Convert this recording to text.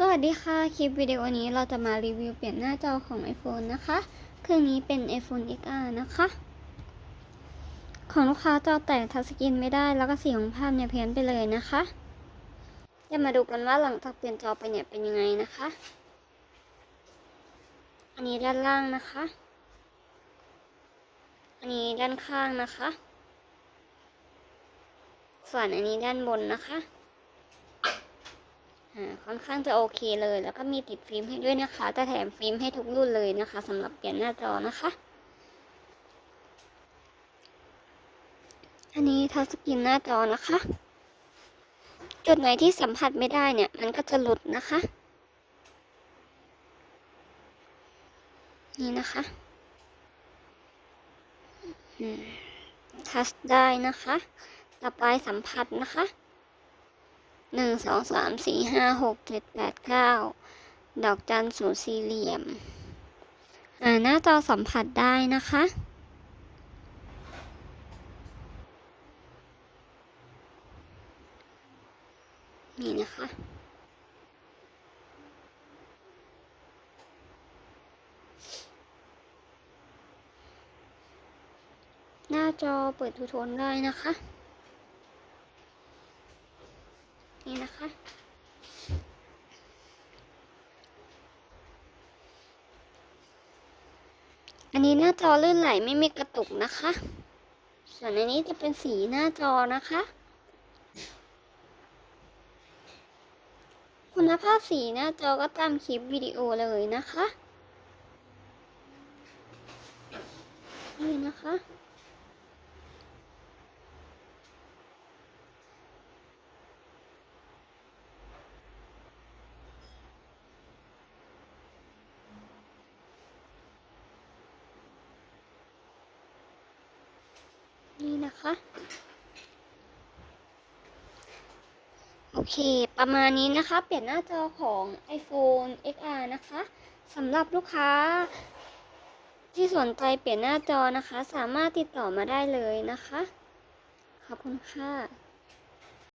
สวัสดีค่ะ คลิปวิดีโอนี้เราจะมารีวิวเปลี่ยนหน้าจอของ iPhone นะคะ เครื่องนี้เป็น iPhone XR นะคะ ของลูกค้าจอแตกทัชสกรีนไม่ได้ แล้วก็สีของภาพเนี่ยเพี้ยนไปเลยนะคะจะมาดูกันว่าหลังจากเปลี่ยนจอไปเนี่ยเป็นยังไงนะคะ อันนี้ด้านล่างนะคะ อันนี้ด้านข้างนะคะ ส่วนอันนี้ด้านบนนะคะ ค่อนข้างจะโอเคเลย แล้วก็มีติดฟิล์มให้ด้วยนะคะ จะแถมฟิล์มให้ทุกรุ่นเลยนะคะสำหรับเปลี่ยนหน้าจอนะคะ อันนี้ทัชสกรีนหน้าจอนะคะ จุดไหนที่สัมผัสไม่ได้เนี่ย มันก็จะหลุดนะคะ นี่นะคะทัชได้นะคะ ต่อไปสัมผัสนะคะ หนึ่งสองสามสี่ห้าหกเจ็ดแปดเก้าดอกจันศูนย์สี่เหลี่ยม อ่าหน้าจอสัมผัสได้นะคะ นี่นะคะหน้าจอเปิดทูโทนได้นะคะ นี่นะคะ อันนี้หน้าจอลื่นไหลไม่มีกระตุกนะคะ ส่วนอันนี้จะเป็นสีหน้าจอนะคะ คุณภาพสีหน้าจอก็ตามคลิปวิดีโอเลยนะคะ นี่นะคะ นะคะ โอเค ประมาณนี้นะคะ เปลี่ยนหน้าจอของ iPhone XR นะคะสำหรับลูกค้าที่สนใจเปลี่ยนหน้าจอนะคะ สามารถติดต่อมาได้เลยนะคะ ขอบคุณค่ะ